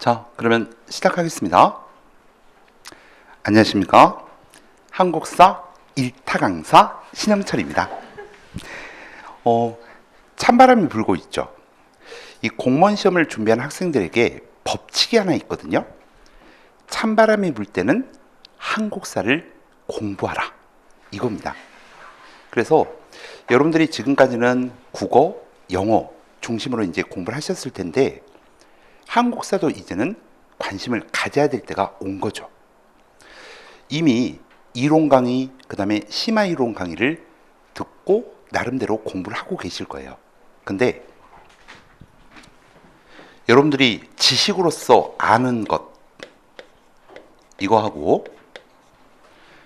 자, 그러면 시작하겠습니다. 안녕하십니까? 한국사 1타 강사 신영철입니다. 어, 찬바람이 불고 있죠. 이 공무원 시험을 준비하는 학생들에게 법칙이 하나 있거든요. 찬바람이 불 때는 한국사를 공부하라. 이겁니다. 그래서 여러분들이 지금까지는 국어, 영어 중심으로 이제 공부를 하셨을 텐데 한국사도 이제는 관심을 가져야 될 때가 온 거죠. 이미 이론 강의, 그 다음에 심화 이론 강의를 듣고 나름대로 공부를 하고 계실 거예요. 근데 여러분들이 지식으로서 아는 것, 이거 하고,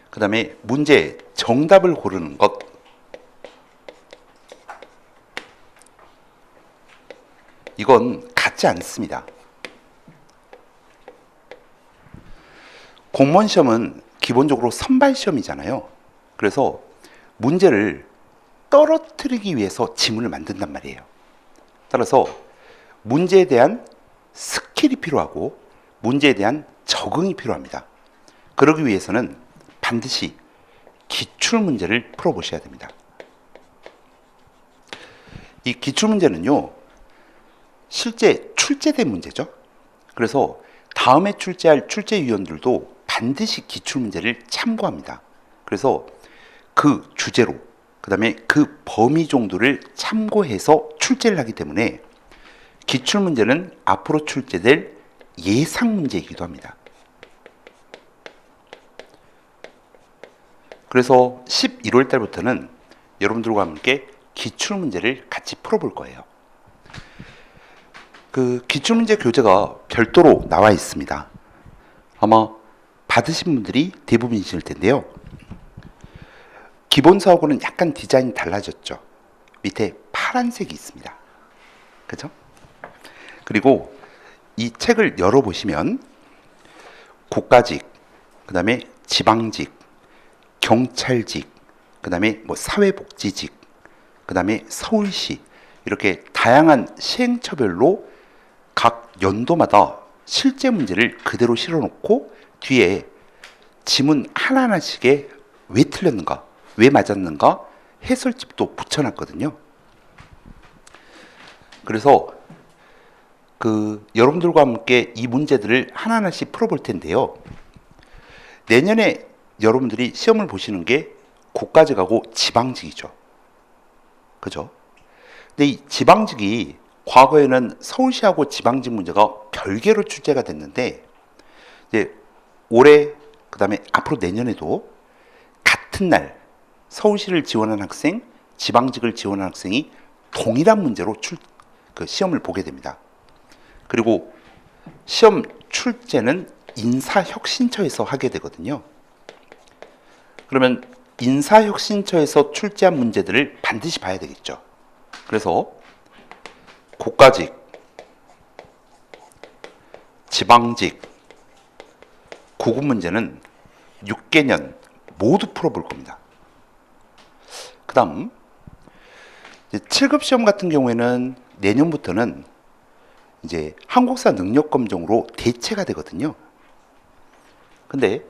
그 다음에 문제 정답을 고르는 것, 이건 같지 않습니다. 공무원 시험은 기본적으로 선발 시험이잖아요. 그래서 문제를 떨어뜨리기 위해서 지문을 만든단 말이에요. 따라서 문제에 대한 스킬이 필요하고 문제에 대한 적응이 필요합니다. 그러기 위해서는 반드시 기출 문제를 풀어보셔야 됩니다. 이 기출 문제는요, 실제 출제된 문제죠. 그래서 다음에 출제할 출제위원들도 반드시 기출 문제를 참고합니다. 그래서 그 주제로 그 다음에 그 범위 정도를 참고해서 출제를 하기 때문에 기출 문제는 앞으로 출제될 예상 문제이기도 합니다. 그래서 11월 달부터는 여러분들과 함께 기출 문제를 같이 풀어볼 거예요. 그 기출문제 교재가 별도로 나와 있습니다. 아마 받으신 분들이 대부분이실 텐데요. 기본서하고는 약간 디자인이 달라졌죠. 밑에 파란색이 있습니다. 그죠? 그리고 이 책을 열어보시면 국가직, 그 다음에 지방직, 경찰직, 그 다음에 뭐 사회복지직, 그 다음에 서울시, 이렇게 다양한 시행처별로 각 연도마다 실제 문제를 그대로 실어놓고 뒤에 지문 하나하나씩에 왜 틀렸는가, 왜 맞았는가 해설집도 붙여놨거든요. 그래서 그 여러분들과 함께 이 문제들을 하나하나씩 풀어볼 텐데요. 내년에 여러분들이 시험을 보시는 게 국가직 하고 지방직이죠. 그죠? 근데 이 지방직이 과거에는 서울시하고 지방직 문제가 별개로 출제가 됐는데 이제 올해 그다음에 앞으로 내년에도 같은 날 서울시를 지원한 학생, 지방직을 지원한 학생이 동일한 문제로 출, 그 시험을 보게 됩니다. 그리고 시험 출제는 인사혁신처에서 하게 되거든요. 그러면 인사혁신처에서 출제한 문제들을 반드시 봐야 되겠죠. 그래서 국가직, 지방직, 구급 문제는 6개년 모두 풀어볼 겁니다. 그 다음, 7급 시험 같은 경우에는 내년부터는 이제 한국사 능력 검정으로 대체가 되거든요. 근데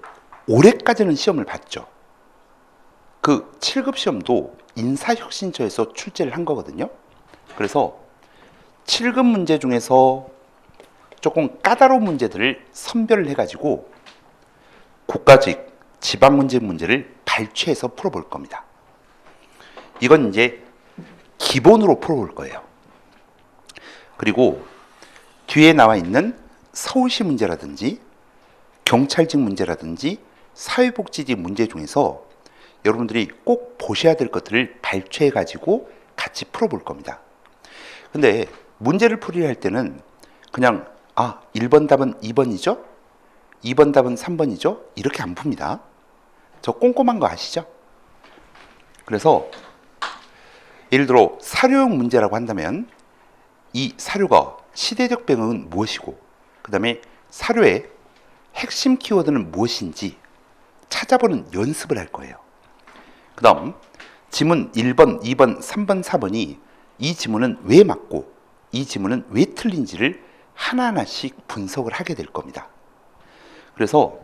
올해까지는 시험을 봤죠. 그 7급 시험도 인사혁신처에서 출제를 한 거거든요. 그래서 7급 문제 중에서 조금 까다로운 문제들을 선별을 해가지고 국가직, 지방 문제 문제를 발췌해서 풀어볼 겁니다. 이건 이제 기본으로 풀어볼 거예요. 그리고 뒤에 나와 있는 서울시 문제라든지 경찰직 문제라든지 사회복지직 문제 중에서 여러분들이 꼭 보셔야 될 것들을 발췌해 가지고 같이 풀어볼 겁니다. 근데 문제를 풀이할 때는 그냥 아 1번 답은 2번이죠? 2번 답은 3번이죠? 이렇게 안 풉니다. 저 꼼꼼한 거 아시죠? 그래서 예를 들어 사료용 문제라고 한다면 이 사료가 시대적 배경은 무엇이고 그 다음에 사료의 핵심 키워드는 무엇인지 찾아보는 연습을 할 거예요. 그 다음 지문 1번, 2번, 3번, 4번이 이 지문은 왜 맞고 이 지문은 왜 틀린지를 하나하나씩 분석을 하게 될 겁니다. 그래서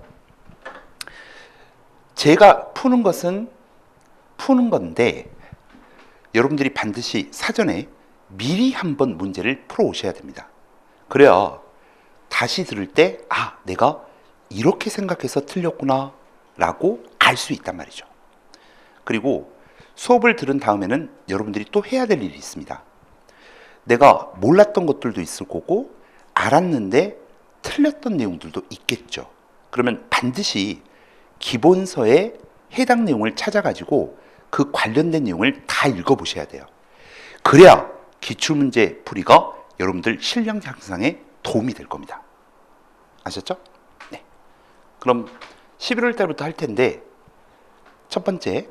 제가 푸는 것은 푸는 건데 여러분들이 반드시 사전에 미리 한번 문제를 풀어 오셔야 됩니다. 그래야 다시 들을 때, 아, 내가 이렇게 생각해서 틀렸구나, 라고 알 수 있단 말이죠. 그리고 수업을 들은 다음에는 여러분들이 또 해야 될 일이 있습니다. 내가 몰랐던 것들도 있을 거고, 알았는데 틀렸던 내용들도 있겠죠. 그러면 반드시 기본서에 해당 내용을 찾아가지고 그 관련된 내용을 다 읽어보셔야 돼요. 그래야 기출문제 풀이가 여러분들 실력 향상에 도움이 될 겁니다. 아셨죠? 네. 그럼 11월 달부터 할 텐데 첫 번째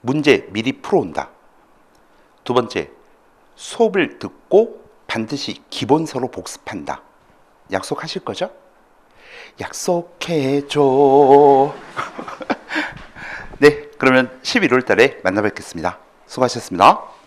문제 미리 풀어온다. 두 번째 수업을 듣고 반드시 기본서로 복습한다. 약속하실 거죠? 약속해줘. 네, 그러면 11월 달에 만나 뵙겠습니다. 수고하셨습니다.